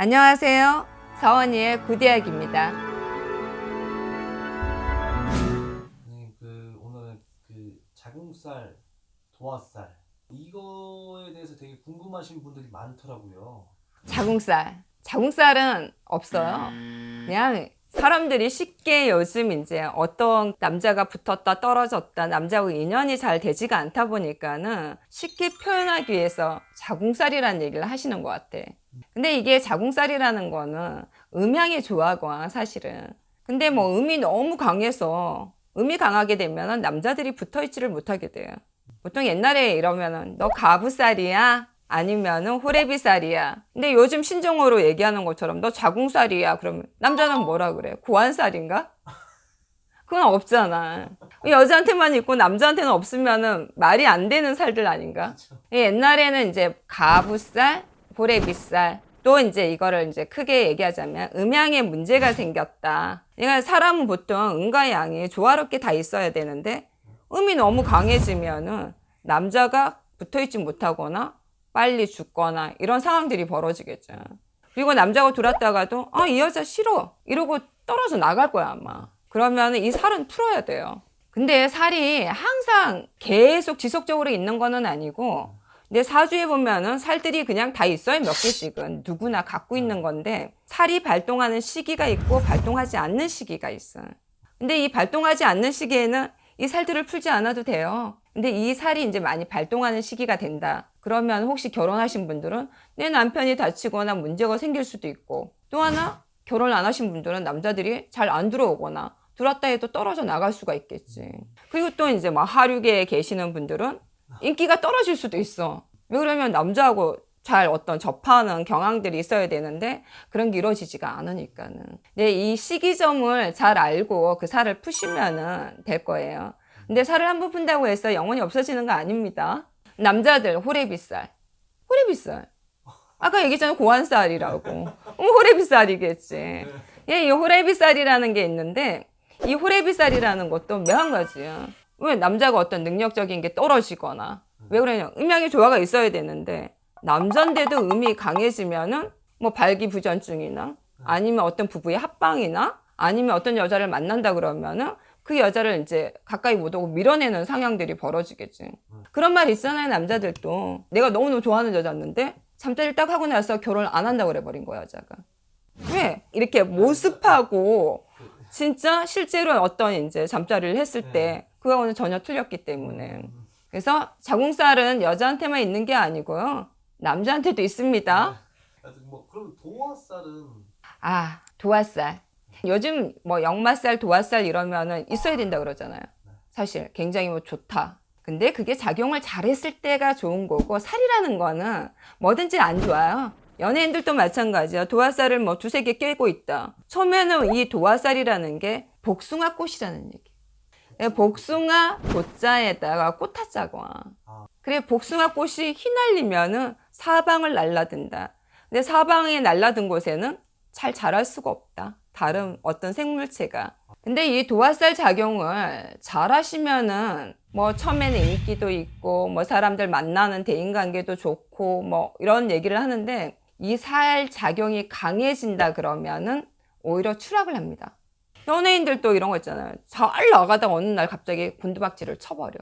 안녕하세요. 서원이의 구대학입니다. 선생님 그 오늘은 그 자궁살, 도화살 이거에 대해서 되게 궁금하신 분들이 많더라고요. 자궁살. 자궁살은 없어요. 그냥 사람들이 쉽게 요즘 이제 어떤 남자가 붙었다 떨어졌다 남자하고 인연이 잘 되지가 않다 보니까는 쉽게 표현하기 위해서 자궁살이라는 얘기를 하시는 것 같아. 근데 이게 자궁살이라는 거는 음향이 좋아하고 사실은. 근데 뭐 음이 너무 강해서 음이 강하게 되면은 남자들이 붙어 있지를 못하게 돼요. 보통 옛날에 이러면은 너 가부살이야? 아니면은 호래비살이야. 근데 요즘 신종어로 얘기하는 것처럼 너 자궁살이야. 그러면 남자는 뭐라 그래? 고환살인가? 그건 없잖아. 여자한테만 있고 남자한테는 없으면은 말이 안 되는 살들 아닌가? 옛날에는 이제 가부살, 호래비살, 또 이제 이거를 이제 크게 얘기하자면 음양에 문제가 생겼다. 그러니까 사람은 보통 음과 양이 조화롭게 다 있어야 되는데 음이 너무 강해지면은 남자가 붙어 있지 못하거나 빨리 죽거나 이런 상황들이 벌어지겠죠. 그리고 남자가 돌았다가도 아, 이 여자 싫어. 이러고 떨어져 나갈 거야, 아마. 그러면 이 살은 풀어야 돼요. 근데 살이 항상 계속 지속적으로 있는 거는 아니고 근데 사주에 보면은 살들이 그냥 다 있어요. 몇 개씩은. 누구나 갖고 있는 건데 살이 발동하는 시기가 있고 발동하지 않는 시기가 있어요. 근데 이 발동하지 않는 시기에는 이 살들을 풀지 않아도 돼요. 근데 이 살이 이제 많이 발동하는 시기가 된다. 그러면 혹시 결혼하신 분들은 내 남편이 다치거나 문제가 생길 수도 있고 또 하나 결혼 안 하신 분들은 남자들이 잘 안 들어오거나 들어왔다 해도 떨어져 나갈 수가 있겠지. 그리고 또 이제 막 하류계에 계시는 분들은 인기가 떨어질 수도 있어. 왜 그러면 남자하고 잘 어떤 접하는 경향들이 있어야 되는데 그런 게 이루어지지가 않으니까는. 근데 이 시기점을 잘 알고 그 살을 푸시면은 될 거예요. 근데 살을 한 번 푼다고 해서 영원히 없어지는 거 아닙니다. 남자들 호래비살. 호래비살. 아까 얘기했잖아 고환살이라고. 어, 호래비살이겠지. 예, 이 호래비살이라는 게 있는데 이 호래비살이라는 것도 매한 가지야. 왜 남자가 어떤 능력적인 게 떨어지거나 왜 그러냐 음양의 조화가 있어야 되는데 남잔데도 음이 강해지면은 뭐 발기부전증이나 아니면 어떤 부부의 합방이나 아니면 어떤 여자를 만난다 그러면은 그 여자를 이제 가까이 못 오고 밀어내는 상황들이 벌어지겠지. 그런 말 있잖아요, 남자들도. 내가 너무너무 좋아하는 여자였는데 잠자리를 딱 하고 나서 결혼을 안 한다고 그래버린 거야, 여자가. 왜? 이렇게 모습하고 진짜 실제로 어떤 이제 잠자리를 했을 때 그거하고는 전혀 틀렸기 때문에. 그래서 자궁살은 여자한테만 있는 게 아니고요. 남자한테도 있습니다. 하여튼 뭐 그럼 도화살은 아, 도화살. 요즘 뭐 역마살, 도화살 이러면은 있어야 된다 그러잖아요. 사실 굉장히 뭐 좋다. 근데 그게 작용을 잘했을 때가 좋은 거고 살이라는 거는 뭐든지 안 좋아요. 연예인들도 마찬가지야. 도화살을 뭐 두세 개 꿰고 있다. 처음에는 이 도화살이라는 게 복숭아 꽃이라는 얘기. 예, 복숭아 도자에다가 꽃하자고. 그래 복숭아 꽃이 휘날리면은 사방을 날라든다. 근데 사방에 날라든 곳에는 잘 자랄 수가 없다. 다른 어떤 생물체가. 근데 이 도화살 작용을 잘 하시면은 뭐 처음에는 인기도 있고 뭐 사람들 만나는 대인 관계도 좋고 뭐 이런 얘기를 하는데 이 살 작용이 강해진다 그러면은 오히려 추락을 합니다. 연예인들도 이런 거 있잖아요. 잘 나가다가 어느 날 갑자기 곤두박질을 쳐버려.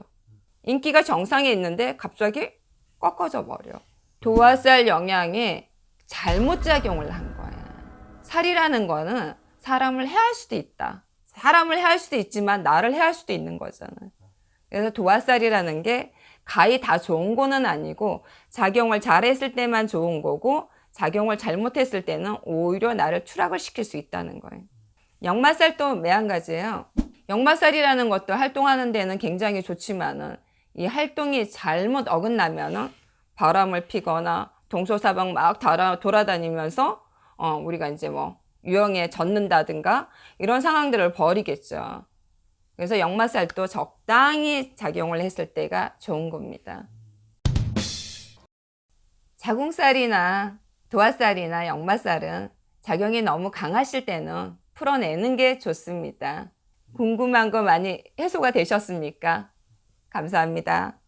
인기가 정상에 있는데 갑자기 꺾어져 버려. 도화살 영향에 잘못 작용을 한 거야. 살이라는 거는 사람을 해할 수도 있다. 사람을 해할 수도 있지만 나를 해할 수도 있는 거잖아. 그래서 도화살이라는 게 가히 다 좋은 거는 아니고 작용을 잘했을 때만 좋은 거고 작용을 잘못했을 때는 오히려 나를 추락을 시킬 수 있다는 거예요. 역마살도 매한가지예요. 역마살이라는 것도 활동하는 데는 굉장히 좋지만은 이 활동이 잘못 어긋나면은 바람을 피거나 동서사방 막 달아, 돌아다니면서 어, 우리가 이제 뭐 유형에 젖는다든가 이런 상황들을 벌이겠죠. 그래서 역마살도 적당히 작용을 했을 때가 좋은 겁니다. 자궁살이나 도화살이나 역마살은 작용이 너무 강하실 때는 풀어내는 게 좋습니다. 궁금한 거 많이 해소가 되셨습니까? 감사합니다.